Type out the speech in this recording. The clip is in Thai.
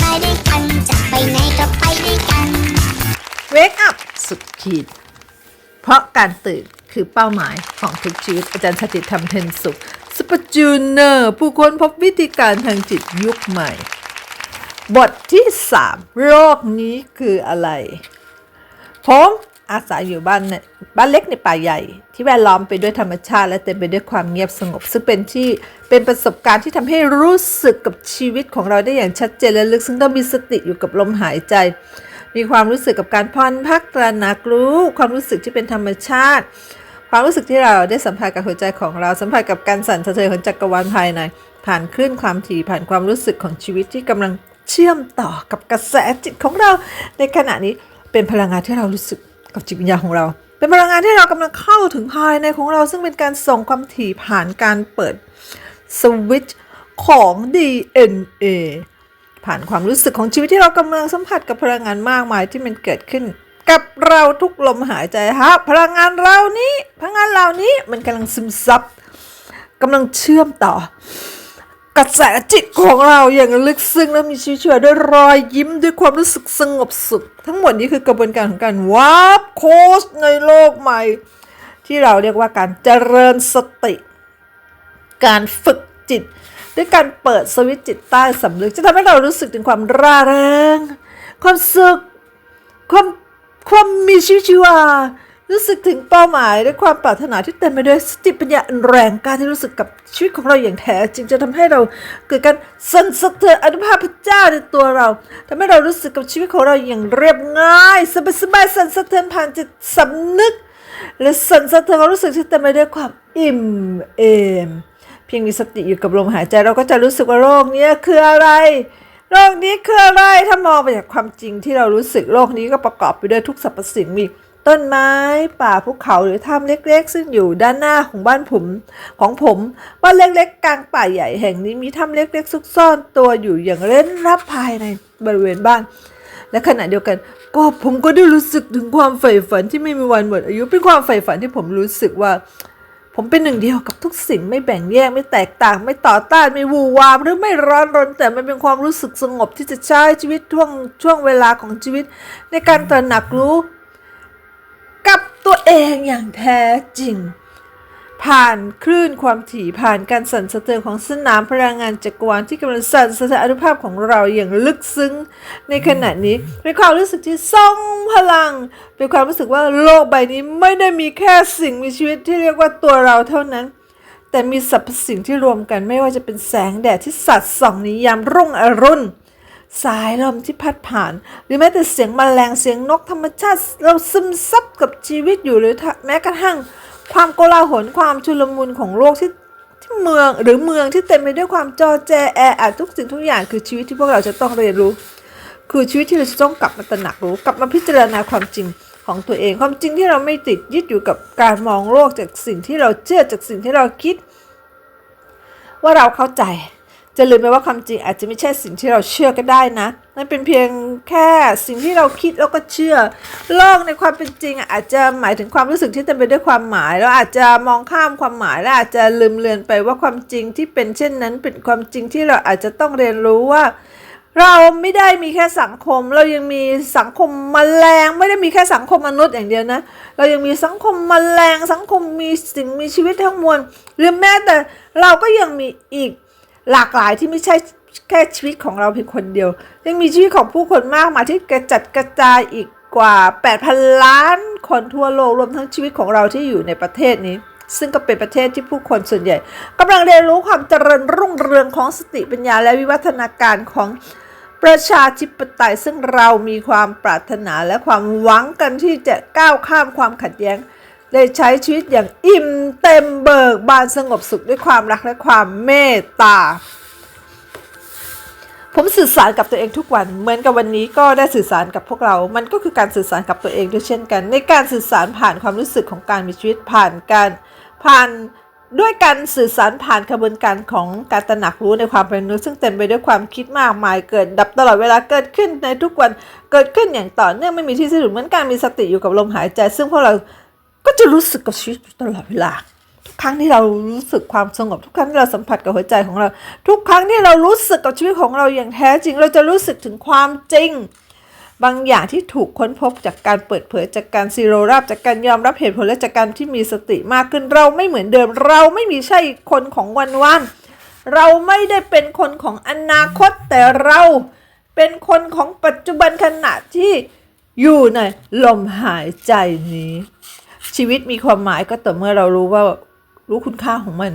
มาด้วยกัน จะไปไหนก็ไปด้วยกันเวกอัพสุดขีด เพราะการตื่นคือเป้าหมายของทุกชีวิตอาจารย์ชาติธรรมเทนสุขสปจูเนอร์ผู้ค้นพบวิธีการทางจิตยุคใหม่ บทที่ 3 โรคนี้คืออะไร ผม อาศัยอยู่บ้านเนี่ยบ้านเล็กในป่าใหญ่ ที่แวดล้อมไปด้วยธรรมชาติ และเต็มไปด้วยความเงียบสงบ ซึ่งเป็นที่เป็นประสบการณ์ที่ทำให้รู้สึกกับชีวิตของเราได้อย่างชัดเจนและลึกซึ่งต้องมีสติอยู่กับลมหายใจ มีความรู้สึกกับการพอนพักตระหนักรู้ความรู้สึกที่เป็นธรรมชาติ ความรู้สึกที่เราได้สัมผัสกับหัวใจของเราสัมผัสกับการสั่นสะเทือนของจักรวาลภายใน ผ่านคลื่นความถี่ผ่านความรู้สึกของชีวิตที่กำลังเชื่อมต่อกับกระแสจิตของเรา ในขณะนี้เป็นพลังงานที่เรารู้สึก กับจิตวิญญาณของเรา เป็นพลังงานที่เรากำลังเข้าถึงภายในของเราซึ่งเป็นการส่งความถี่ผ่านการเปิดสวิตช์ของ DNA ผ่านความรู้สึกของชีวิตที่เรากำลังสัมผัสกับพลังงานมากมายที่มันเกิดขึ้น กับเราทุกลมหายใจฮะพลังงานเรานี้พลังงานเหล่านี้มันกำลังซึมซับกำลังเชื่อมต่อ กระแสจิตของเราอย่างลึกซึ้งและมีชีวิตชีวาด้วยรอยยิ้มด้วยความรู้สึกสงบสุข ทั้งหมดนี้คือกระบวนการของการวาร์ปโค้ชในโลกใหม่ ที่เราเรียกว่าการเจริญสติ การฝึกจิต ด้วยการเปิดสวิตจิตใต้สำนึกจะทำให้เรารู้สึกถึงความร่าเริงความสุขความความมีชีวิตชีวา รู้สึกถึงเป้าหมายและความปรารถนาที่เต็มไปด้วยสติปัญญาอันแรงกล้าที่รู้สึกกับชีวิตของเราอย่างแท้จริงจะทำให้เราเกิดการสั่นสะเทือนอนุภาพพระเจ้าในตัวเราทำให้เรารู้สึกกับชีวิตของเราอย่างเรียบง่ายสบายสบายๆสั่นสะเทือนผ่านจิตสำนึก และสั่นสะเทือนความรู้สึกที่เต็มไปด้วยความอิ่มเอมเพียงมีสติอยู่กับลมหายใจเราก็จะรู้สึกว่าโรคนี้คืออะไรโลกนี้คืออะไร ถ้ามองไปจากความจริงที่เรารู้สึกโลกนี้ก็ประกอบไปด้วยทุกสรรพสิ่งมี ต้นไม้ป่าภูเขาหรือถ้ำเล็กๆ ซึ่งอยู่ด้านหน้าของบ้านผมของผมบ้านเล็กๆ กลางป่าใหญ่แห่งนี้มีถ้ำเล็กๆ ซุกซ่อนตัวอยู่อย่างเร้นรับภายในบริเวณบ้าน และขณะเดียวกัน ก็ผมก็ได้รู้สึกถึงความใฝ่ฝันที่ไม่มีวันหมดอายุเป็นความใฝ่ฝันที่ผมรู้สึกว่า ผมเป็นหนึ่งเดียวกับทุกสิ่งไม่แบ่งแยกไม่แตกต่าง ไม่ต่อต้านไม่วูวามหรือไม่ร้อนรน แต่มันเป็นความรู้สึกสงบที่จะใช้ชีวิตช่วงช่วงเวลาของชีวิต ในการตระหนักรู้ กับตัวเองอย่างแท้จริง ผ่านคลื่นความถี่ผ่านการสั่นสะเทือนของสนามพลังงานจักรวาลที่กำลังสั่นสะเทือนอนุภาพของเราอย่างลึกซึ้ง ในขณะนี้เป็นความรู้สึกที่ทรงพลัง เป็นความรู้สึกว่าโลกใบนี้ไม่ได้มีแค่สิ่งมีชีวิตที่เรียกว่าตัวเราเท่านั้นแต่มีสรรพสิ่งที่รวมกันไม่ว่าจะเป็นแสงแดดที่สัดส่องในยามรุ่งอรุณ สายลมที่พัดผ่าน หรือแม้แต่เสียงแมลงเสียงนกธรรมชาติ เราซึมซับกับชีวิตอยู่หรือแม้กระทั่ง ความโกลาหลความชุลมุนของโลกที่ที่เมืองหรือเมืองที่เต็มไปด้วยความจอแจแออัดทุกสิ่งทุกอย่างคือชีวิตที่พวกเราจะต้องเรียนรู้ คือชีวิตที่เราจะต้องกลับมาตระหนักรู้กลับมาพิจารณาความจริงของตัวเอง ความจริงที่เราไม่ติดยึดอยู่กับการมองโลกจากสิ่งที่เราเชื่อจากสิ่งที่เราคิด ว่าเราเข้าใจ จะลืมไปว่าความจริงอาจจะไม่ใช่สิ่งที่เราเชื่อก็ได้นะนั่นเป็นเพียงแค่สิ่งที่เราคิดแล้วก็เชื่อ โลกในความเป็นจริง อาจจะหมายถึงความรู้สึกที่เต็มไปด้วยความหมาย แล้วอาจจะมองข้ามความหมายและอาจจะลืมเลือนไปว่าความจริงที่เป็นเช่นนั้น เป็นความจริงที่เราอาจจะต้องเรียนรู้ว่า เราไม่ได้มีแค่สังคม เรายังมีสังคมมแมลงไม่ได้มีแค่สังคมมนุษย์อย่างเดียวนะ เรายังมีสังคมมแมลงสังคมมีสิ่งมีชีวิตทั้งมวลหรือแม้แต่เราก็ยังมีอีก หลากหลายที่ไม่ใช่แค่ชีวิตของเราเพียงคนเดียว ยังมีชีวิตของผู้คนมากมายที่กระจัดกระจายอีกกว่า 8,000 ล้านคนทั่วโลกรวมทั้งชีวิตของเราที่อยู่ในประเทศนี้ ซึ่งก็เป็นประเทศที่ผู้คนส่วนใหญ่กำลังเรียนรู้ความเจริญรุ่งเรืองของสติปัญญาและวิวัฒนาการของประชาธิปไตยซึ่งเรามีความปรารถนาและความหวังกันที่จะก้าวข้ามความขัดแย้ง ได้ใช้ชีวิตอย่างอิ่มเต็มเบิกบานสงบสุขด้วยความรักและความเมตตา ผมสื่อสารกับตัวเองทุกวัน เหมือนกับวันนี้ก็ได้สื่อสารกับพวกเรา มันก็คือการสื่อสารกับตัวเองด้วยเช่นกัน ในการสื่อสารผ่านความรู้สึกของการมีชีวิตผ่านการผ่านด้วยการสื่อสารผ่านกระบวนการของการตระหนักรู้ในความเป็นมนุษย์ซึ่งเต็มไปด้วยความคิดมากมายเกิดดับตลอดเวลาเกิดขึ้นในทุกวันเกิดขึ้นอย่างต่อเนื่องไม่มีที่สิ้นสุดเหมือนการมีสติอยู่กับลมหายใจ ซึ่งพวกเรา ก็จะรู้สึกกับชีวิตอยู่ตลอดเวลา ทุกครั้งที่เรารู้สึกความสงบ ทุกครั้งที่เราสัมผัสกับหัวใจของเรา ทุกครั้งที่เรารู้สึกกับชีวิตของเราอย่างแท้จริง เราจะรู้สึกถึงความจริง บางอย่างที่ถูกค้นพบจากการเปิดเผยจากการซีโรราบจากการยอมรับเหตุผลและจากการที่มีสติมากขึ้นเราไม่เหมือนเดิม เราไม่มีใช่คนของวันวันเราไม่ได้เป็นคนของอนาคตแต่เราเป็นคนของปัจจุบันขณะที่อยู่ในลมหายใจนี้ ชีวิตมีความหมายก็ต่อเมื่อเรารู้ว่ารู้คุณค่าของมัน